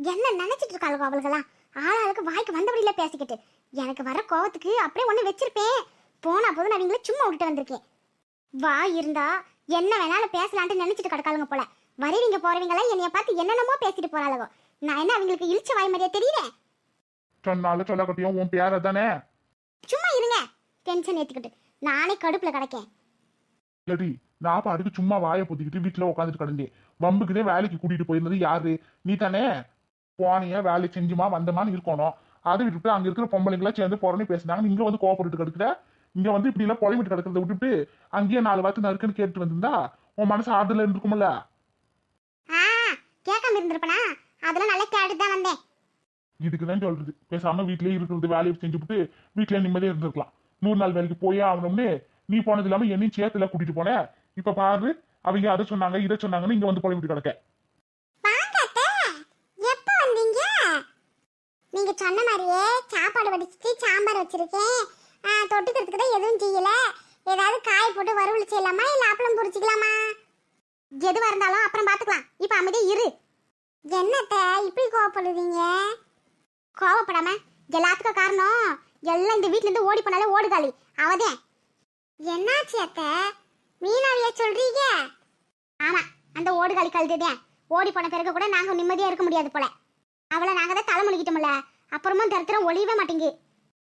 என்ன நினைச்சிட்டு இருக்காளுங்க அவளுக்கெல்லாம் ஆளாளுக்கு வாய்க்கு வந்தபடியில பேசிக்கிட்டு. எனக்கு வர கோவத்துக்கு அப்படியே ஒண்ணு வச்சிருப்பேன். போனா போது நான் அவங்கள சும்மா விட்டுட்டு வந்திருக்கேன். வாய் இருந்தா என்ன வேணாலும் பேசலான்ட்டு நினைச்சிட்டு கிடக்காளுங்க போல. வரீங்க போறவங்கள என்னைய பார்த்து என்னென்னமோ பேசிட்டு போறாளுங்க நான் என்ன அவங்களுக்கு இழிச்ச வாய் மாதிரியா தெரியல? சொன்னாலும் சொல்லக்கட்டியும் உன் பேர தானே? சும்மா இருங்க. டென்ஷன் ஏத்துக்கிட்டு. நானே கடுப்புல கிடக்கேன். இல்லடி நான் பாட்டுக்கு சும்மா வாயை பொத்திக்கிட்டு வீட்டுல உட்காந்துட்டு கிடந்தேன். வம்புக்குனே வேலைக்கு கூட்டிட்டு போயிருந்தது யாரு? நீ தானே? போனிய வேலை செஞ்சுமா வந்தமான்னு இருக்கணும். அதை விட்டுட்டு அங்க இருக்கிற பொம்பளைங்களா சேர்ந்து போறேன்னு பேசினாங்க. இங்க வந்து கோவப்பட்டு கிடக்குற? இங்க வந்து இப்படி எல்லாம் புலம்பிட்டு கிடக்கிறத விட்டுட்டு அங்கேயே நாலு வார்த்தை நறுக்குன்னு கேட்டு வந்திருந்தா உன் மனசு ஆறுதல இருந்திருக்கும்ல? கேட்காம இருந்திருப்பனா? அதெல்லாம் நல்லா தான் வந்தேன். இதுக்குதான் சொல்றது. பேசாம வீட்லயே இருக்கிறது வேலையை செஞ்சுவிட்டு வீட்லயே நிம்மதியா இருந்திருக்கலாம். நூறு நாள் வேலைக்கு போயே ஆகணும்னு நீ போனது இல்லாம என்னையும் சேர்த்துல கூட்டிட்டு போன? இப்ப பாரு அவங்க அதை சொன்னாங்க இதை சொன்னாங்கன்னு இங்க வந்து புலம்பிட்டு கிடக்க வாங்க அத்தை. எப்ப வந்தீங்க நீங்க சொன்ன மாதிரியே சாப்பாடு வடிச்சிட்டு சாம்பார் வச்சிருக்கேன். தொட்டுக்கிறதுக்கு தான் எதுவும் செய்யல. ஏதாவது காய் போட்டு வறுவல் செய்யலாமா? இல்ல அப்பளம் பொரிச்சிக்கலாமா? எதுவா இருந்தாலும் அப்புறம் பாத்துக்கலாம். இப்ப அமைதியா இரு. என்னத்த இப்படி கோவப்படுவீங்க கோவப்படாம எல்லாத்துக்கும் காரணம் எல்லாம் இந்த வீட்ல இருந்து ஓடி போனாலே ஓடுதாளி அவதே. என்னாச்சு அத்த? மீனாவிய சொல்றீங்க? ஆமா அந்த ஓடுகாலி கழுதுதேன் ஓடி போன பிறகு கூட நாங்க நிம்மதியா இருக்க முடியாது போல. அவளை நாங்க தான் தலைமொழிக்கிட்டோம்ல அப்புறமா தரித்திரம் ஒளியவே மாட்டேங்கு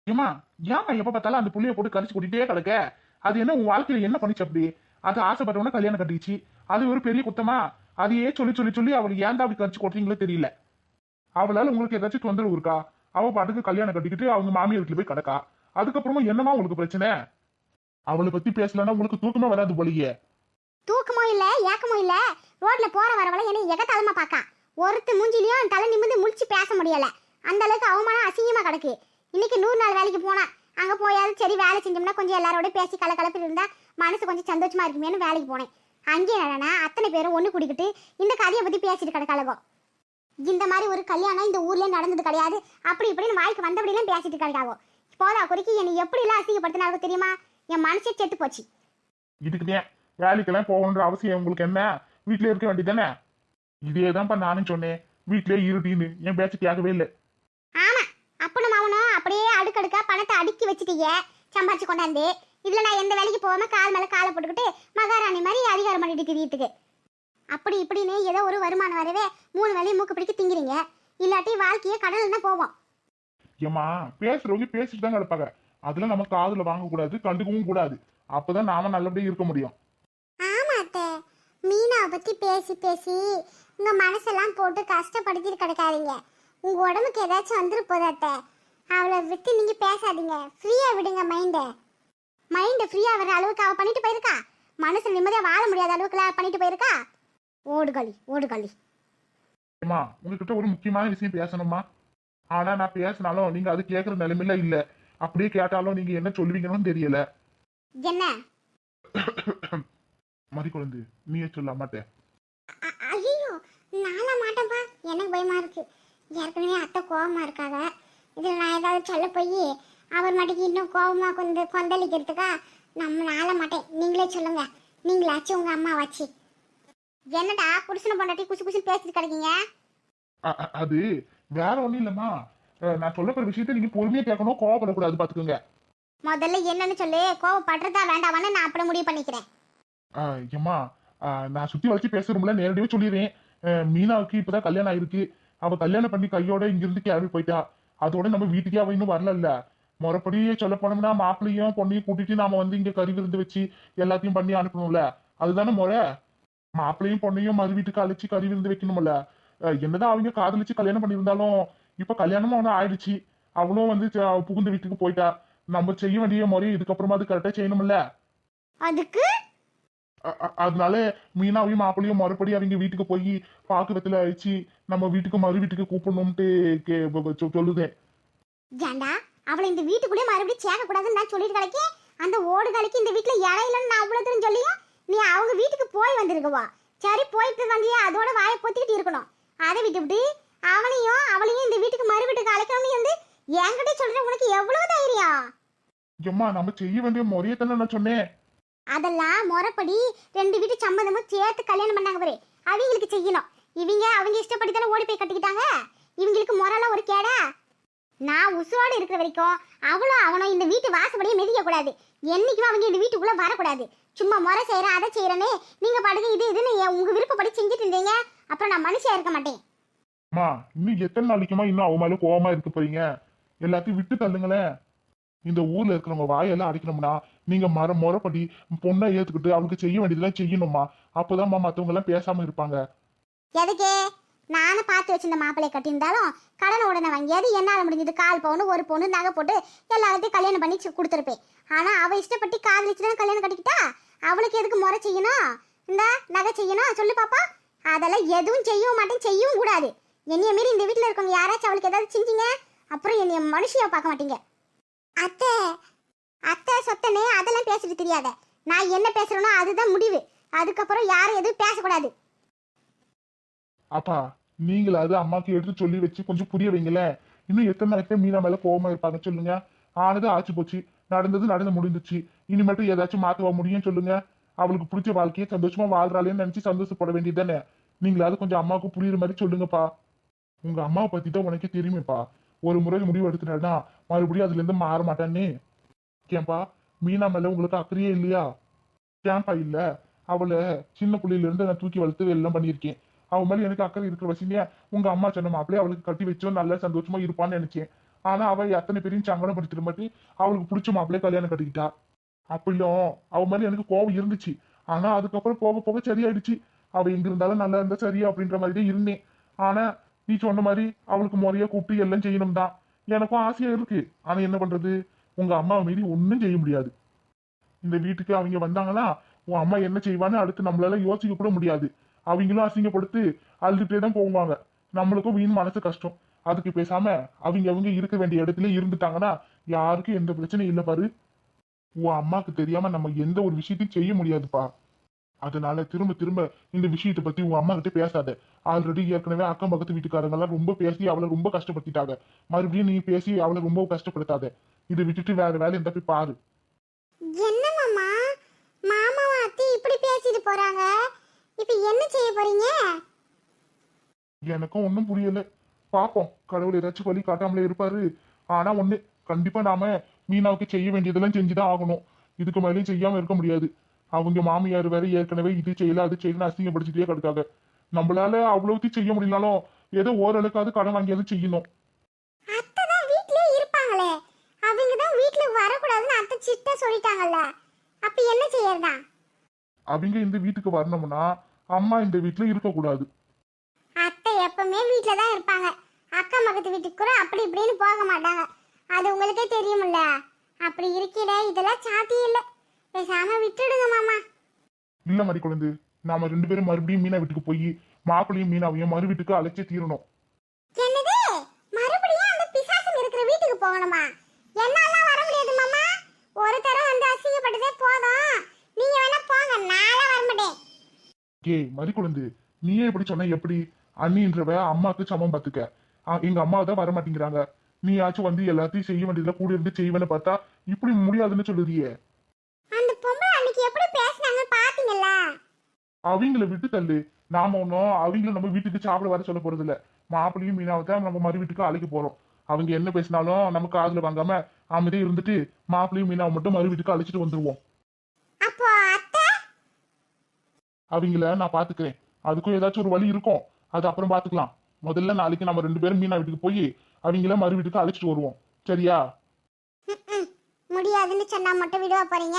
ஏமா ஏமா எப்ப பார்த்தாலும் அந்த புள்ளைய போட்டு கரிச்சு கூட்டிட்டே கிடக்க? அது என்ன உன் வாழ்க்கையில என்ன பண்ணிச்சு அப்படி? அது ஆசைப்பட்டவன கல்யாணம் கட்டிச்சு அது ஒரு பெரிய குத்தமா? அதையே சொல்லி சொல்லி சொல்லி அவளுக்கு ஏன்டா அப்படி கரிச்சு கொட்டுறீங்களோ தெரியல. அவளால உங்களுக்கு ஏதாச்சும் தொந்தரவு இருக்கா? அவ பாட்டுக்கு கல்யாணம் கட்டிக்கிட்டு அவங்க மாமியார் வீட்டுல போய் கிடக்கா? அதுக்கப்புறமா என்னமா உங்களுக்கு பிரச்சனை? அவளை பத்தி பேசலன்னா உங்களுக்கு தூக்கமா வராது போலியே. தூக்கமோ இல்ல ஏக்கமோ இல்ல. ரோட்ல போற வரவள என்ன எகத்தாளமா பாக்கா ஒருத்த மூஞ்சிலையும் தலை நிமிந்து முழிச்சு பேச முடியல. அந்த அளவுக்கு அவமானம் அசிங்கமா கிடக்கு. இன்னைக்கு நூறு நாள் வேலைக்கு போனா அங்க போயாவது சரி வேலை செஞ்சோம்னா கொஞ்சம் எல்லாரோட பேசி கல கலப்பிட்டு இருந்தா மனசு கொஞ்சம் சந்தோஷமா இருக்குமேனு வேலைக்கு போனேன். அங்கேயே என்னன்னா அத்தனை பேரும் ஒண்ணு குடிக்கிட்டு இந்த கதையை பத்தி பேசிட்டு கிடக்காளவோ இந்த மாதிரி ஒரு கல்யாணம் இந்த ஊர்ல நடந்தது கிடையாது. அப்படி இப்படின்னு வாய்க்கு வந்தபடியெல்லாம் பேசிட்டு கிடக்காவோ. போதா குறிக்கு என்னை எப்படி எல்லாம் அசிங்கப்படுத்தினாலும் தெரியுமா? என் மனசே செத்து போச்சு. இதுக்குதான் வேலைக்கெல்லாம் போகணுன்ற அவசியம் உங்களுக்கு என்ன? வீட்லயே இருக்க வேண்டியதானே இதே தான்ப்பா நானும் சொன்னேன். வீட்லயே இருட்டின்னு என் பேச்சு கேட்கவே இல்லை. அப்பனும் அவனும் அப்படியே அடுக்கடுக்கா பணத்தை அடுக்கி வச்சுட்டீங்க சம்பாரிச்சு கொண்டாந்து. இதுல நான் எந்த வேலைக்கு போகாம கால் மேல காலை போட்டுக்கிட்டு மகாராணி மாதிரி அதிகாரம் பண்ணிட்டு திடீர்த்துக்கு அப்படி இப்படின்னு ஏதோ ஒரு வருமானம் வரவே மூணு வேலையும் மூக்கு பிடிக்க திங்கிறீங்க. இல்லாட்டி வாழ்க்கையே கடல் தான் போவோம். ஏமா பேசுறவங்க பேசிட்டு தான் கிடப்பாங்க. அதெல்லாம் நம்ம காதுல வாங்கக்கூடாது கண்டுக்கவும் கூடாது. அப்பதான் நாம நல்லபடியா இருக்க முடியும். ஆமா அத்தை. மீனாவை பத்தி பேசி பேசி உங்க மனசெல்லாம் போட்டு கஷ்டப்படுத்திட்டு கிடக்காதீங்க. உங்க உடம்புக்கு ஏதாச்சும் வந்துரு போது அத்தை அவளை விட்டு நீங்க பேசாதீங்க. ஃப்ரீயா விடுங்க மைண்ட மைண்ட் ஃப்ரீயா வர அளவுக்கு அவ பண்ணிட்டு போயிருக்கா? மனசு நிம்மதியா வாழ முடியாத அளவுக்கு பண்ணிட்டு போயிருக்கா? ஓடுகளி ஓடுகளி ஏமா உங்ககிட்ட ஒரு முக்கியமான விஷயம் பேசணுமா ஆனா நான் பேசினாலும் நீங்க அது கேட்கற நிலைமையில இல்ல. அப்படியே கேட்டாலும் நீங்க என்ன சொல்லுவீங்கன்னு தெரியல. என்ன? மதி குழந்தை நீயே சொல்ல மாட்டேன். ஐயோ நானா மாட்டேன்ப்பா எனக்கு பயமா இருக்கு. ஏற்கனவே அத்தை கோவமா இருக்காங்க. இதுல நான் ஏதாவது சொல்ல போய் அவர் மாட்டுக்கு இன்னும் கோவமா கொண்டு கொந்தளிக்கிறதுக்கா நம்ம நாள மாட்டேன். நீங்களே சொல்லுங்க. நீங்களாச்சும் உங்க அம்மா வச்சு. என்னடா புருஷனை பொண்டாட்டி குசு குசு பேசிட்டு கிடக்கீங்க? அது வேற ஒண்ணும் இல்லம்மா. நான் சொல்ல போற விஷயத்த நீங்க பொறுமையா கேட்கணும் கோவப்படக்கூடாது பாத்துக்கோங்க. முதல்ல என்னன்னு சொல்லு கோவப்படுறதா வேண்டாமான்னு நான் அப்படி முடிவு பண்ணிக்கிறேன். ஏம்மா நான் சுத்தி வச்சு பேசுறோம்ல நேரடியாக சொல்லிடுறேன். மீனாவுக்கு இப்பதான் கல்யாணம் ஆயிருக்கு. அவ கல்யாணம் பண்ணி கையோட இங்கிருந்து கிளம்பி போயிட்டா. அதோட நம்ம வீட்டுக்கே அவ இன்னும் வரல முறைப்படி சொல்ல போனோம்னா மாப்பிள்ளையும் பொண்ணையும் கூட்டிட்டு நாம வந்து இங்க கறி விருந்து வச்சு எல்லாத்தையும் பண்ணி அனுப்பணும்ல. அதுதானே முறை? மாப்பிள்ளையும் பொண்ணையும் மறு வீட்டுக்கு அழைச்சு கறி விருந்து வைக்கணும்ல. என்னதான் அவங்க காதலிச்சு கல்யாணம் பண்ணியிருந்தாலும் இப்ப கல்யாணமும் அவனும் ஆயிடுச்சு. அவளும் வந்து புகுந்த வீட்டுக்கு போயிட்டா. நம்ம செய்ய வேண்டிய முறையை இதுக்கப்புறமா அது கரெக்டா செய்யணும்ல. அதுக்கு? அதனால மீனாவையும் மாப்பிளையும் மறுபடி அவங்க வீட்டுக்கு போய் பாக்குறதுல அழிச்சு நம்ம வீட்டுக்கு மறு வீட்டுக்கு கூப்பிடணும்ட்டு சொல்லுதேன் ஏண்டா? அவளை இந்த வீட்டுக்குள்ளே மறுபடியும் சேர்க்க கூடாதுன்னு நான் சொல்லிட்டு கிடக்கேன் அந்த ஓடுகளுக்கு இந்த வீட்டுல இடம் இல்லைன்னு நான் அவ்வளவு தூரம் சொல்லியும் நீ அவங்க வீட்டுக்கு போய் வந்திருக்கவா? சரி போயிட்டு வந்தியா அதோட வாயை பொத்திக்கிட்டு இருக்கணும். அதை விட்டுவிட்டு அவனையும் அவளையும் இந்த வீட்டுக்கு மறு வீட்டுக்கு அழைக்கணும்னு வந்து என்கிட்ட சொல்ற உனக்கு எவ்வளவு தைரியம்? எம்மா நம்ம செய்ய வேண்டிய முறையை தானே நான் சொன்னேன். அதெல்லாம் முறைப்படி ரெண்டு வீட்டு சம்மந்தமும் சேர்த்து கல்யாணம் பண்ணாங்க பாரு. அவங்களுக்கு செய்யணும். இவங்க அவங்க இஷ்டப்படி தானே ஓடி போய் கட்டிக்கிட்டாங்க. இவங்களுக்கு முறைலாம் ஒரு கேடா. நான் உசுரோடு இருக்கிற வரைக்கும் அவளும் அவனும் இந்த வீட்டு வாசப்படியே மிதிக்கக்கூடாது கூடாது. அவங்க இந்த வீட்டுக்குள்ள வரக்கூடாது. சும்மா முறை செய்யறேன் அதை செய்யறேன்னு நீங்க படுங்க இது இதுன்னு என் உங்க விருப்பப்படி செஞ்சுட்டு இருந்தீங்க. அப்புறம் நான் மனுஷியா இருக்க மாட்டேன். அம்மா இன்னும் எத்தனை நாளைக்குமா இன்னும் அவன் மேல கோவமா இருக்க போறீங்க? எல்லாத்தையும் விட்டு தள்ளுங்களேன். இந்த ஊர்ல இருக்கிறவங்க வாயெல்லாம் அடிக்கணும்னா நீங்க மர முறைப்படி பொண்ணை ஏத்துக்கிட்டு அவளுக்கு செய்ய வேண்டியதெல்லாம் செய்யணுமா அப்போதான்மா மத்தவங்க எல்லாம் பேசாம இருப்பாங்க. எதுக்கு? நானும் பார்த்து வச்சிருந்த மாப்பிள்ளை கட்டியிருந்தாலும் கடனை உடனே வாங்கியது. என்னால் முடிஞ்சது கால் பவுன் ஒரு பவுன் நகை போட்டு எல்லாத்தையும் கல்யாணம் பண்ணி கொடுத்துருப்பேன். ஆனால் அவள் இஷ்டப்பட்டு காதலிச்சு தான் கல்யாணம் கட்டிக்கிட்டா? அவளுக்கு எதுக்கு முறை செய்யணும்? இந்த நகை செய்யணும்? சொல்லு பாப்பா. அதெல்லாம் எதுவும் செய்யவும் மாட்டேன் செய்யவும் கூடாது. என்னைய மீறி இந்த வீட்டில் இருக்கவங்க யாராச்சும் அவளுக்கு ஏதாவது செஞ்சீங்க? அப்புறம் என்னைய மனுஷியை பார்க்க மாட்டீங்க. அத்தை அத்தை சொத்தனே அதெல்லாம் பேசிட்டு தெரியாத. நான் என்ன பேசுறேனோ அதுதான் முடிவு. அதுக்கப்புறம் யாரும் எதுவும் பேசக்கூடாது. அப்பா நீங்களாவது அம்மாக்கு எடுத்து சொல்லி வச்சு கொஞ்சம் புரிய வைங்களேன். இன்னும் எத்தனை நாளைக்கு மீனா மேல கோவமா இருப்பாங்க சொல்லுங்க. ஆனது ஆச்சு போச்சு. நடந்தது நடந்து முடிஞ்சிச்சு. இனிமேட்டு ஏதாச்சும் மாத்துவா முடியும் சொல்லுங்க. அவளுக்கு பிடிச்ச வாழ்க்கையை சந்தோஷமா வாழ்றாளேன்னு நினைச்சு சந்தோஷப்பட வேண்டியது தானே. நீங்களாவது கொஞ்சம் அம்மாவுக்கு புரியுற மாதிரி சொல்லுங்கப்பா. உங்க அம்மாவை பத்தி தான் உனக்கே தெரியுமேப்பா. ஒரு முறை முடிவு எடுத்துட்டேன்னா மறுபடியும் அதுல இருந்து மாற மாட்டேன்னு. கேம்பா மீனா மேல உங்களுக்கு அக்கறையே இல்லையா? கேம்பா இல்ல? அவளை சின்ன புள்ளையில இருந்து நான் தூக்கி வளர்த்து எல்லாம் பண்ணியிருக்கேன். அவன் மேல எனக்கு அக்கறை இருக்கிற வசதியா உங்க அம்மா சொன்ன மாப்பிளே அவளுக்கு கட்டி வச்சோம் நல்ல சந்தோஷமா இருப்பான்னு நினைச்சேன். ஆனா அவள் அத்தனை பேரையும் சங்கடப்படுத்திட்டு மாதிரி அவளுக்கு பிடிச்ச மாப்பிளே கல்யாணம் கட்டிக்கிட்டா. அப்படியும் அவ மேல எனக்கு கோபம் இருந்துச்சு. ஆனா அதுக்கப்புறம் போக போக சரியாயிடுச்சு. அவ எங்க இருந்தாலும் நல்லா இருந்தா சரியா அப்படின்ற மாதிரி தான் இருந்தேன். ஆனா நீ சொன்ன மாதிரி அவளுக்கு முறையா கூப்பிட்டு எல்லாம் செய்யணும் தான் எனக்கும் ஆசையா இருக்கு. ஆனா என்ன பண்றது? உங்க அம்மாவை மீறி ஒன்றும் செய்ய முடியாது. இந்த வீட்டுக்கு அவங்க வந்தாங்கன்னா உன் அம்மா என்ன செய்வான்னு அடுத்து நம்மளால யோசிக்க கூட முடியாது. அவங்களும் அசிங்கப்படுத்து அழுதுகிட்டே தான் போவாங்க. நம்மளுக்கும் வீண் மனசு கஷ்டம். அதுக்கு பேசாம அவங்க அவங்க இருக்க வேண்டிய இடத்துல இருந்துட்டாங்கன்னா யாருக்கும் எந்த பிரச்சனையும் இல்லை பாரு. உன் அம்மாக்கு தெரியாம நம்ம எந்த ஒரு விஷயத்தையும் செய்ய முடியாதுப்பா. அதனால திரும்ப திரும்ப இந்த விஷயத்தை பத்தி உன் அம்மா கிட்ட பேசாத. ஆல்ரெடி ஏற்கனவே அக்கம் பக்கத்து வீட்டுக்காரங்க எல்லாம் ரொம்ப பேசி அவளை ரொம்ப கஷ்டப்படுத்திட்டாங்க. மறுபடியும் நீ பேசி அவளை ரொம்ப கஷ்டப்படுத்தாத. இதை விட்டுட்டு வேற வேலை இருந்தா போய் பாரு. என்ன மாமா? மாமாவும் அத்தை இப்படி பேசிட்டு போறாங்க. இப்போ என்ன செய்ய போறீங்க? எனக்கும் ஒன்றும் புரியல. பாப்போம். கடவுள் ஏதாச்சும் வழி காட்டாமலே இருப்பாரு. ஆனா ஒண்ணு கண்டிப்பா நாம மீனாவுக்கு செய்ய வேண்டியதெல்லாம் செஞ்சுதான் ஆகணும். இதுக்கு மேலேயும் செய்யாம இருக்க முடியாது. அவங்க மாமியார் வேற ஏற்கனவே இது செய்யல அது செய்யல அசிங்கப்படுத்திட்டே கிடக்காங்க. நம்மளால அவ்வளவுக்கு செய்ய முடியலனாலும் ஏதோ ஓரளவுக்காவது கடன் வாங்கியாவது செய்யணும். அத்தை தான் வீட்லயே இருப்பாங்களே. அவங்க தான் வீட்ல வரக்கூடாதுன்னு அத்தை சிட்ட சொல்லிட்டாங்கல்ல. அப்ப என்ன செய்யறதா? அவங்க இந்த வீட்டுக்கு வரணும்னா அம்மா இந்த வீட்டுல இருக்கக்கூடாது. அத்தை எப்பவுமே வீட்ல தான் இருப்பாங்க. அக்கா பக்கத்து வீட்டுக்கு கூட அப்படி இப்படின்னு போக மாட்டாங்க. அது உங்களுக்கே தெரியும்ல. அப்படி இருக்கிற இதெல்லாம் சாத்தியம் இல்ல. பேசாம விட்டுடுங்க மாமா. இல்ல மாதிரி குழந்தை நாம ரெண்டு பேரும் மறுபடியும் மீனா வீட்டுக்கு போய் மாப்பிளையும் மீனாவையும் மறு வீட்டுக்கு அழைச்சே தீரணும். என்னது? மறுபடியும் அந்த பிசாசம் இருக்கிற வீட்டுக்கு போகணுமா? என்னாலாம் வர முடியாது மாமா. ஒரு தரம் வந்து அசிங்கப்பட்டதே போதும். நீங்க வேணா போங்க நான்லாம் வர மாட்டேன். ஏய் மறி குழந்தை நீயே இப்படி சொன்ன எப்படி? அண்ணின்றவ அம்மாக்கு சமம் பார்த்துக்க ஆ, எங்க அம்மா தான் வர மாட்டேங்கிறாங்க நீயாச்சும் வந்து எல்லாத்தையும் செய்ய வேண்டியதுல கூட இருந்து செய்வேன்னு பார்த்தா இப்படி முடியாதுன்னு சொல்லுறியே அந்த பொம்பளை அன்னைக்கு எப்படி பேசுனாங்க பாத்தீங்கல்ல அவங்கள விட்டு தள்ளு. நாம ஒன்றும் அவங்கள நம்ம வீட்டுக்கு சாப்பிட வர சொல்ல போறது இல்ல மாப்பிளையும் மீனாவை தான் நம்ம மறு வீட்டுக்கு அழைக்க போறோம். அவங்க என்ன பேசினாலும் நமக்கு காதுல வாங்காம அமைதியே இருந்துட்டு மாப்பிளையும் மீனாவை மட்டும் மறு வீட்டுக்கு அழைச்சிட்டு வந்துருவோம். அவங்கள நான் பாத்துக்கிறேன். அதுக்கும் ஏதாச்சும் ஒரு வழி இருக்கும். அது அப்புறம் பாத்துக்கலாம். முதல்ல நாளைக்கு நம்ம ரெண்டு பேரும் மீனா வீட்டுக்கு போய் அவங்கள மறு வீட்டுக்கு அழைச்சிட்டு வருவோம். சரியா. முடியாதுன்னு சொன்னா மட்டும் விடுவா போறீங்க?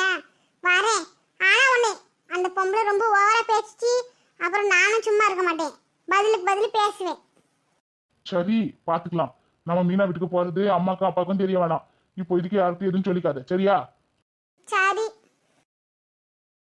வரேன். ஆனா ஒண்ணு அந்த பொம்பளை ரொம்ப ஓவரா பேசிச்சு. அப்புறம் நானும் சும்மா இருக்க மாட்டேன். பதிலுக்கு பதில் பேசுவேன். சரி பாத்துக்கலாம். நம்ம மீனா வீட்டுக்கு போறது அம்மாக்கும் அப்பாவுக்கும் தெரிய வேணாம். இப்போ இதுக்கு யாருக்கும் எதுவும் சொல்லிக்காத. சரியா? சரி.